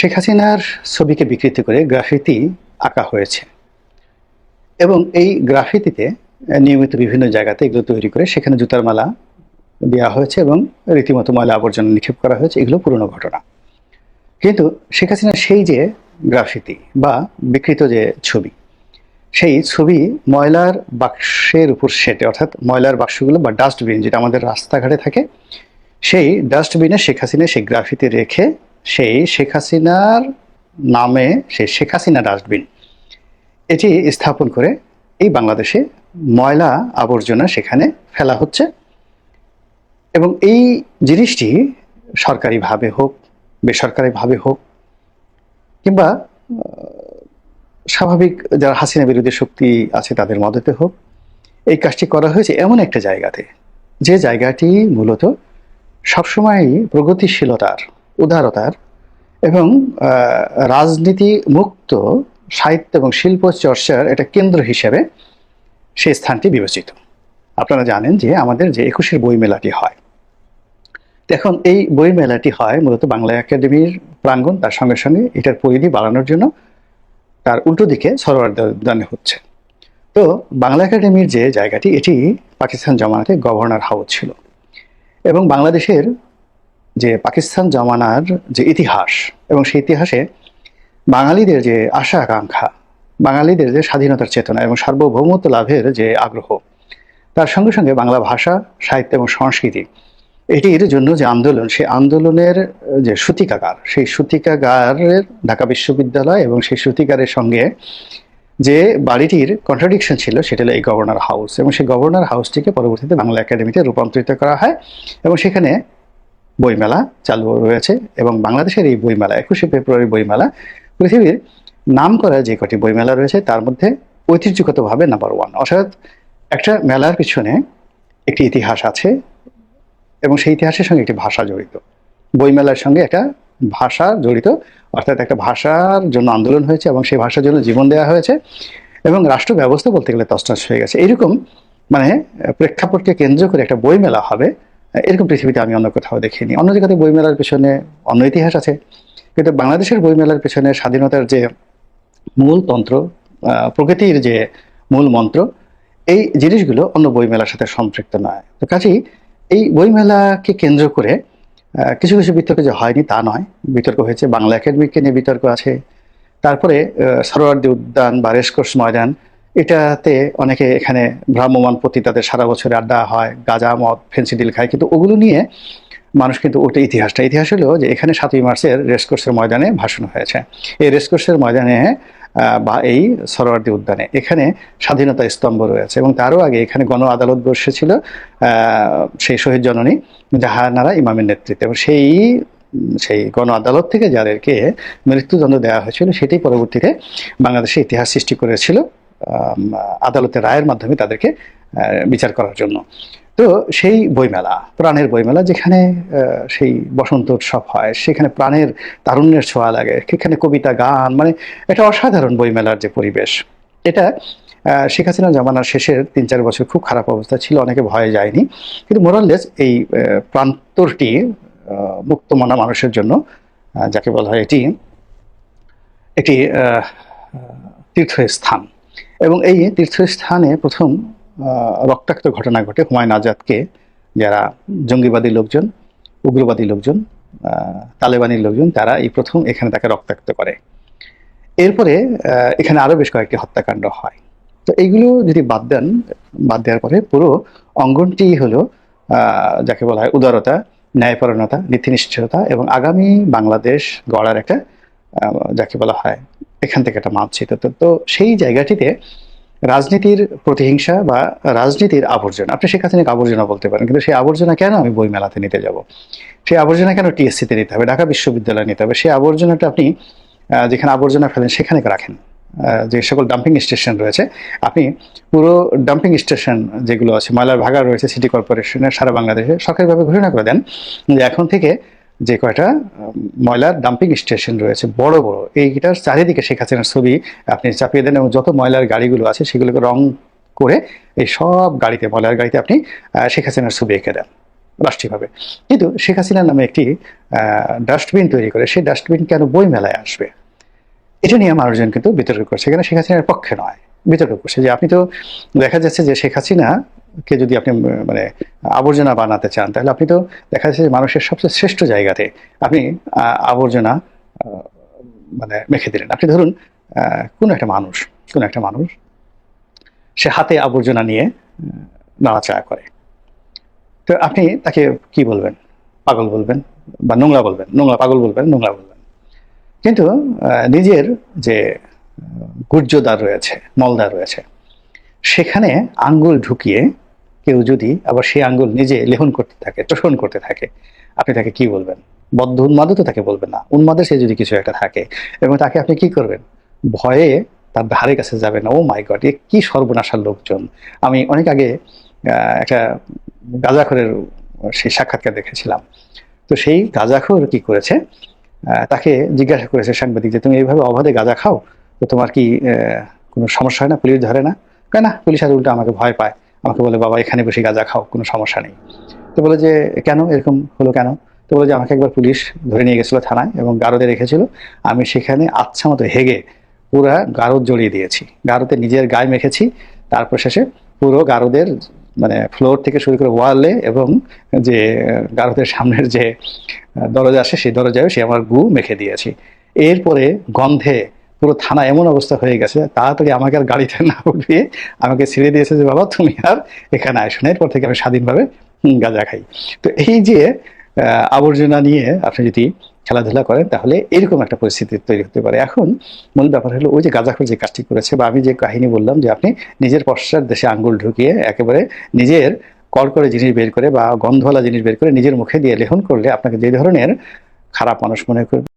শেখ হাসিনার ছবিকে বিকৃত করে গ্রাফিতি আঁকা হয়েছে। এবং এই গ্রাফিতিতে নিয়মিত বিভিন্ন জায়গাতে এগুলো তৈরি করে সেখানে জুতার মালা দেওয়া হয়েছে এবং রীতিমতো ময়লা আবর্জনা নিক্ষেপ করা হয়েছে। এগুলো পুরনো ঘটনা। কিন্তু শেখ হাসিনার সেই যে গ্রাফিতি বা বিকৃত যে ছবি, সেই ছবি ময়লার বাক্সের উপর সেটে, অর্থাৎ ময়লার বাক্সগুলো বা ডাস্টবিন যেটা আমাদের রাস্তাঘাটে থাকে, সেই ডাস্টবিনে শেখ হাসিনা সেই গ্রাফিতি রেখে সেই শেখ হাসিনার নামে সেই শেখ হাসিনা ডাস্টবিন, এটি স্থাপন করে এই বাংলাদেশে ময়লা আবর্জনা সেখানে ফেলা হচ্ছে। এবং এই জিনিসটি সরকারিভাবে হোক, বেসরকারিভাবে হোক, কিংবা স্বাভাবিক যারা হাসিনা বিরোধী শক্তি আছে তাদের মদতে হোক, এই কাজটি করা হয়েছে এমন একটা জায়গাতে। যে জায়গাটি মূলত সবসময়ই প্রগতিশীলতার উদারতার এবং রাজনীতি মুক্ত সাহিত্য এবং শিল্প চর্চার একটা কেন্দ্র হিসেবে সেই স্থানটি বিবেচিত। আপনারা জানেন যে আমাদের যে একুশের বই মেলাটি হয়। এখন এই বই মেলাটি হয় মূলত বাংলা একাডেমির প্রাঙ্গণ, তার সঙ্গে সঙ্গে এটার পরিধি বাড়ানোর জন্য তার উল্টো দিকে সরোয়ার উদ্যানে হচ্ছে। তো বাংলা একাডেমির যে জায়গাটি, এটি পাকিস্তান জমানাতে গভর্নর হাউস ছিল এবং বাংলাদেশের যে পাকিস্তান জমানার যে ইতিহাস এবং সেই ইতিহাসে বাঙালিদের যে আশা আকাঙ্ক্ষা, বাঙালিদের যে স্বাধীনতার চেতনা এবং সার্বভৌমত্ব লাভের যে আগ্রহ, তার সঙ্গে সঙ্গে বাংলা ভাষা, সাহিত্য এবং সংস্কৃতি, এটির জন্য যে আন্দোলন, সেই আন্দোলনের যে সূতিকাগার, সেই সূতিকাগারের ঢাকা বিশ্ববিদ্যালয় এবং সেই সূতিকারের সঙ্গে যে বাড়িটির কন্ট্রাডিকশন ছিল, সেটা হলো এই গভর্নর হাউস এবং সেই গভর্নর হাউসটিকে পরবর্তীতে বাংলা একাডেমিতে রূপান্তরিত করা হয় এবং সেখানে বইমেলা চালু রয়েছে এবং বাংলাদেশের এই বইমেলা, একুশে ফেব্রুয়ারি বইমেলা, পৃথিবীর নাম করা যে কটি বইমেলা রয়েছে, তার মধ্যে ঐতিহ্যগতভাবে নাম্বার ওয়ান অর্থাৎ একটা মেলার পিছনে একটি ইতিহাস আছে এবং সেই ইতিহাসের সঙ্গে একটি ভাষা জড়িত। বইমেলার সঙ্গে একটা ভাষা জড়িত, অর্থাৎ একটা ভাষার জন্য আন্দোলন হয়েছে এবং সেই ভাষার জন্য জীবন দেওয়া হয়েছে এবং রাষ্ট্র ব্যবস্থা বলতে গেলে তছনছ হয়ে গেছে। এরকম মানে প্রেক্ষাপটকে কেন্দ্র করে একটা বইমেলা হবে এরকম পৃথিবীতে আমি অন্য কোথাও দেখিনি। অন্য জায়গাতে বইমেলার পেছনে অন্য ইতিহাস আছে। কিন্তু বাংলাদেশের বইমেলার পেছনে স্বাধীনতার যে মূল তন্ত্র প্রকৃতির যে মূল মন্ত্র, এই জিনিসগুলো অন্য বইমেলার সাথে সম্পৃক্ত নয়। তো কাজেই এই বইমেলাকে কেন্দ্র করে কিছু কিছু বিতর্ক যে হয়নি তা নয়। বিতর্ক হয়েছে বাংলা একাডেমিকে নিয়ে বিতর্ক আছে। তারপরে সরোয়ার্দী উদ্যান বা রেসকোর্স ময়দান এটাতে অনেকে এখানে ভ্রাম্যমান প্রতি তাদের সারা বছরে আড্ডা হয়, গাঁজা, মদ ফেন্সিডিল খায়। কিন্তু ওগুলো নিয়ে মানুষ কিন্তু ওটা ইতিহাসটা, ইতিহাস হলো যে এখানে সাতই মার্চের রেসকোর্সের ময়দানে ভাষণ হয়েছে। এই রেসকোর্সের ময়দানে বা এই সরোয়ার্দী উদ্যানে এখানে স্বাধীনতা স্তম্ভ রয়েছে এবং তারও আগে এখানে গণ আদালত বসেছিল সেই শহীদ জননী জাহানারা ইমামের নেতৃত্বে। এবং সেই সেই গণ আদালত থেকে যাদেরকে মৃত্যুদণ্ড দেওয়া হয়েছিল, সেটি পরবর্তীতে বাংলাদেশে ইতিহাস সৃষ্টি করেছিল। আদালতের রায়ের মাধ্যমে তাদেরকে বিচার করার জন্য। তো সেই বইমেলা, প্রাণের বইমেলা যেখানে সেই বসন্ত উৎসব হয়, সেখানে প্রাণের তারুণ্যের ছোঁয়া লাগে, সেখানে কবিতা, গান মানে একটা অসাধারণ বইমেলার যে পরিবেশ। এটা শেখ হাসিনা জামানার শেষের তিন চার বছর খুব খারাপ অবস্থা ছিল, অনেকে ভয়ে যায়নি। কিন্তু মোরাললেস এই প্রান্তরটি মুক্তমনা মানুষের জন্য যাকে বলা হয় এটি, একটি তীর্থস্থান। এবং এই তীর্থস্থানে প্রথম রক্তাক্ত ঘটনা ঘটে হুমায়ুন আজাদকে যারা জঙ্গিবাদী লোকজন উগ্রবাদী লোকজন আহ, তালেবানি লোকজন তারা এই প্রথম এখানে তাকে রক্তাক্ত করে। এরপরে এখানে আরও বেশ কয়েকটি হত্যাকাণ্ড হয়। তো এইগুলো যদি বাদ দেন বাদ দেওয়ার পরে পুরো অঙ্গনটি হলো যাকে বলা হয় উদারতা ন্যায়পরণতা নীতিনিষ্ঠতা এবং আগামী বাংলাদেশ গড়ার একটা যাকে বলা হয়, এখান থেকে একটা মানচিত্র তো তো সেই জায়গাটিতে রাজনীতির প্রতিহিংসা বা রাজনীতির আবর্জনা, আপনি হাসিনাকে আবর্জনা বলতে পারেন, কিন্তু সেই আবর্জনা কেন আমি বই মেলাতে নিতে যাব? সেই আবর্জনা কেন টিএসসিতে নিতে হবে, ঢাকা বিশ্ববিদ্যালয়ে নিতে হবে? সেই আবর্জনাটা আপনি যেখানে আবর্জনা ফেলেন সেখানে রাখেন। যে সকল ডাম্পিং স্টেশন রয়েছে, আপনি পুরো ডাম্পিং স্টেশন যেগুলো আছে, ময়লার ভাগা রয়েছে, সিটি কর্পোরেশনের, সারা বাংলাদেশে সরকারিভাবে ঘোষণা করে দেন যে এখন থেকে যে কয়টা ময়লার ডাম্পিং স্টেশন রয়েছে, বড় বড়। এইটার চারিদিকে শেখ হাসিনার ছবি আপনি চাপিয়ে দেন এবং যত ময়লার গাড়িগুলো আছে সেগুলোকে রং করে এই সব গাড়িতে, ময়লার গাড়িতে আপনি শেখ হাসিনার ছবি এঁকে দেন, রাষ্ট্রীয়ভাবে। কিন্তু শেখ হাসিনার নামে একটি ডাস্টবিন তৈরি করে, সেই ডাস্টবিন কেন বই মেলায় আসবে? এটা নিয়ে মানুষজন কিন্তু বিতর্ক করছে। এখানে শেখ হাসিনার পক্ষে নয়, বিতর্ক করছে। যে আপনি তো দেখা যাচ্ছে যে শেখ হাসিনা কে যদি আপনি মানে আবর্জনা বানাতে চান তাহলে আপনি তো দেখা যাচ্ছে মানুষের সবচেয়ে শ্রেষ্ঠ জায়গাতে আপনি আবর্জনা মানে মেখে দিলেন। আপনি ধরুন কোনো একটা মানুষ কোনো একটা মানুষ সে হাতে আবর্জনা নিয়ে নাড়াচাড়া করে। তো আপনি তাকে কি বলবেন? পাগল বলবেন বা নোংরা বলবেন? নোংরা পাগল বলবেন নোংরা বলবেন। কিন্তু নিজের যে আহ, গুর্জদ্বার রয়েছে মলদ্বার রয়েছে সেখানে আঙ্গুল ঢুকিয়ে কেউ যদি আবার সেই আঙ্গুল নিজে লেহন করতে থাকে, শোষণ করতে থাকে, আপনি তাকে কি বলবেন? বদ্ধ উন্মাদও তো তাকে বলবেন না। উন্মাদের সে যদি কিছু একটা থাকে, এবং তাকে আপনি কি করবেন? ভয়ে তার ধারে কাছে যাবেন ও মাই গড এ কি সর্বনাশার লোকজন? আমি অনেক আগে একটা গাঁজাখরের সেই সাক্ষাৎকার দেখেছিলাম। তো সেই গাঁজাখোর কি করেছে? তাকে জিজ্ঞাসা করেছে সাংবাদিক যে, তুমি এইভাবে অবাধে গাঁজা খাও? তো তোমার কি কোনো সমস্যা হয় না? পুলিশ ধরে না? কেন পুলিশ আর উল্টো আমাকে ভয় পায়। আমাকে বলে, বাবা, এখানে বসে গাঁজা খাও, কোনো সমস্যা নেই। তো বলে যে, কেন? এরকম হলো কেন? তো বলে যে, আমাকে একবার পুলিশ ধরে নিয়ে গেছিল থানায় এবং গারদে রেখেছিল। আমি সেখানে আচ্ছা মতো হেগে পুরা গারদ জড়িয়ে দিয়েছি। গারদে নিজের গায়ে মেখেছি। তারপর শেষে পুরো গারদের মানে ফ্লোর থেকে শুরু করে ওয়ালে এবং যে, গারদের সামনের যে দরজা আসে সেই দরজায় সে আমার গু মেখে দিয়েছি। এরপরে গন্ধে পুরো থানা এমন অবস্থা হয়ে গেছে, তাড়াতাড়ি আমাকে আর গাড়িতে না উঠিয়ে আমাকে ছেড়ে দিয়েছে যে, বাবা, তুমি আর এখানে আসো না। এরপর থেকে আমি স্বাধীনভাবে গাঁজা খাই। তো এই যে আবর্জনা নিয়ে আপনি যদি খেলাধুলা করেন, তাহলে এরকম একটা পরিস্থিতি তৈরি হতে পারে। এখন মূল ব্যাপার হলো, ওই যে গাঁজাখোর যে কাজটি করেছে, বা আমি যে কাহিনী বললাম যে, আপনি নিজের পশ্চাৎ দেশে আঙ্গুল ঢুকিয়ে একেবারে নিজের কড়কড়ে জিনিস বের করে বা গন্ধওয়ালা জিনিস বের করে নিজের মুখে দিয়ে লেখন করলে আপনাকে যে ধরনের খারাপ মানুষ মনে করবে।